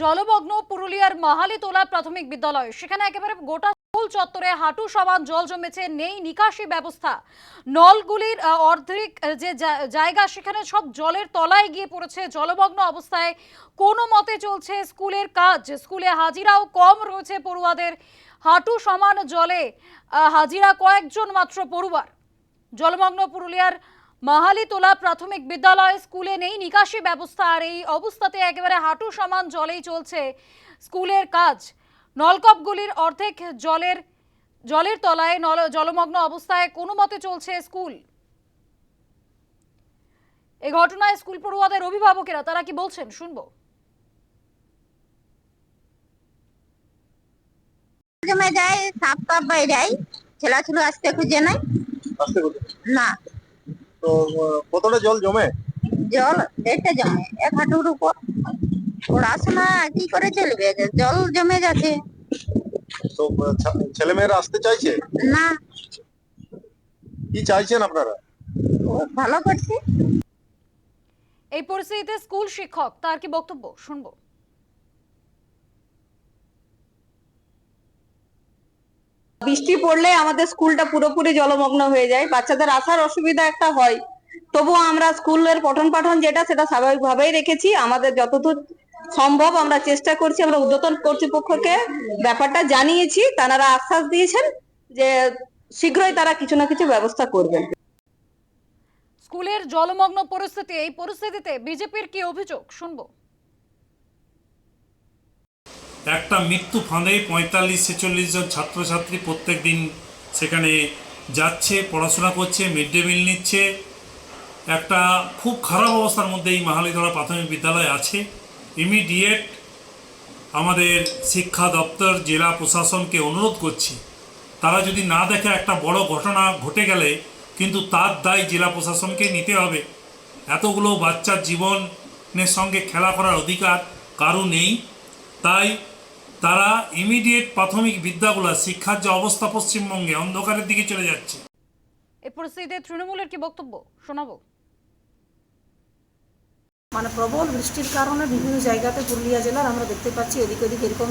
জলমগ্ন পুরুলিয়ার মাহালিতোলা প্রাথমিক বিদ্যালয়। সেখানে একেবারে গোটা স্কুল চত্বরে হাঁটু সমান জল জমেছে, নেই নিকাশি ব্যবস্থা। নলগুলির অর্ধেক যে জায়গা, সেখানে সব জলের তলায় গিয়ে পড়েছে। জলমগ্ন অবস্থায় কোনো মতে চলছে স্কুলের কাজ। স্কুলে হাজিরাও কম রয়েছে পড়ুয়াদের। হাঁটু সমান জলে হাজিরা কয়েকজন মাত্র পড়ুয়ার। জলমগ্ন পুরুলিয়ার মাহালিতোলা প্রাথমিক বিদ্যালয় স্কুলে নেই নিকাশি ব্যবস্থা আর এই অবস্থাতে একেবারে হাঁটু সমান জলেই চলছে স্কুলের কাজ। নলকপগুলির অর্ধেক জলের জলের তলায় নল জলমগ্ন অবস্থায় কোনো মতে চলছে স্কুল। এই ঘটনায় স্কুল পড়ুয়াদের অভিভাবকেরা তারা কি বলছেন? শুনব। যায় সাপ টাপ বাইরে ছেলা ছিল আসতে খুঁজে নাই? না। তো কতটা জল জমে? জল দেখতে জমে এক হাঁটুর উপর। পড়াশোনা কি করে চলবে? জল জমে যাচ্ছে। তো ছেলে মেয়েরা আসতে চাইছে? না। কি চাইছেন আপনারা? ভালো করছে। এই পরিস্থিতিতে স্কুল শিক্ষক তার কি বক্তব্য? শুনব। বৃষ্টি পড়লে আমাদের স্কুলটা পুরোপুরি জলমগ্ন হয়ে যায়। বাচ্চাদের আসার অসুবিধা একটা হয়। তবুও আমরা স্কুলের পঠন পাঠন যেটা, সেটা স্বাভাবিকভাবেই রেখেছি। আমাদের যতদূর সম্ভব আমরা চেষ্টা করছি, আমরা উদ্যতন কর্তৃপক্ষকে ব্যাপারটা জানিয়েছি। তারা আশ্বাস দিয়েছেন যে শীঘ্রই তারা কিছু না কিছু ব্যবস্থা করবেন। স্কুলের জলমগ্ন পরিস্থিতি, এই পরিস্থিতিতে বিজেপির কি অভিযোগ? শুনব। একটা মৃত্যু ফাঁদে পঁয়তাল্লিশ, ছেচল্লিশ জন ছাত্রছাত্রী প্রত্যেক দিন সেখানে যাচ্ছে, পড়াশোনা করছে, মিড ডে মিল নিচ্ছে। একটা খুব খারাপ অবস্থার মধ্যে এই মাহালিতলা প্রাথমিক বিদ্যালয় আছে। ইমিডিয়েট আমাদের শিক্ষা দপ্তর, জেলা প্রশাসনকে অনুরোধ করছি, তারা যদি না দেখে একটা বড় ঘটনা ঘটে গেলে কিন্তু তার দায় জেলা প্রশাসনকে নিতে হবে। এতগুলো বাচ্চার জীবনের সঙ্গে খেলা করার অধিকার কারও নেই। তাই তারা ইমিডিয়েট প্রাথমিক বিদ্যাগুলো শিক্ষার যে অবস্থা পশ্চিমবঙ্গে অন্ধকারের দিকে চলে যাচ্ছে। এই পরিস্থিতিতে তৃণমূলের কি বক্তব্য? শোনাবো। মানে প্রবল বৃষ্টির কারণে বিভিন্ন জায়গাতে পুরুলিয়া জেলার আমরা দেখতে পাচ্ছি এদিক ওদিক এরকম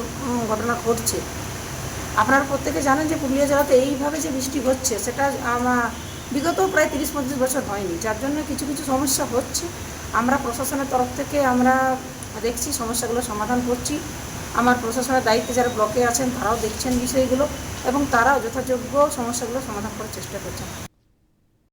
ঘটনা ঘটছে। আপনারা প্রত্যেকে জানেন যে পুরুলিয়া জেলাতে এইভাবে যে বৃষ্টি হচ্ছে সেটা আমার বিগত প্রায় তিরিশ পঁয়ত্রিশ বছর হয়নি। যার জন্য কিছু কিছু সমস্যা হচ্ছে। আমরা প্রশাসনের তরফ থেকে আমরা দেখছি সমস্যাগুলো সমাধান করছি। আমার প্রশাসনের দায়িত্বে যারা ব্লকে আছেন, তারাও দেখছেন বিষয়গুলো এবং তারাও যথাযোগ্য সমস্যাগুলো সমাধান করার চেষ্টা করছেন।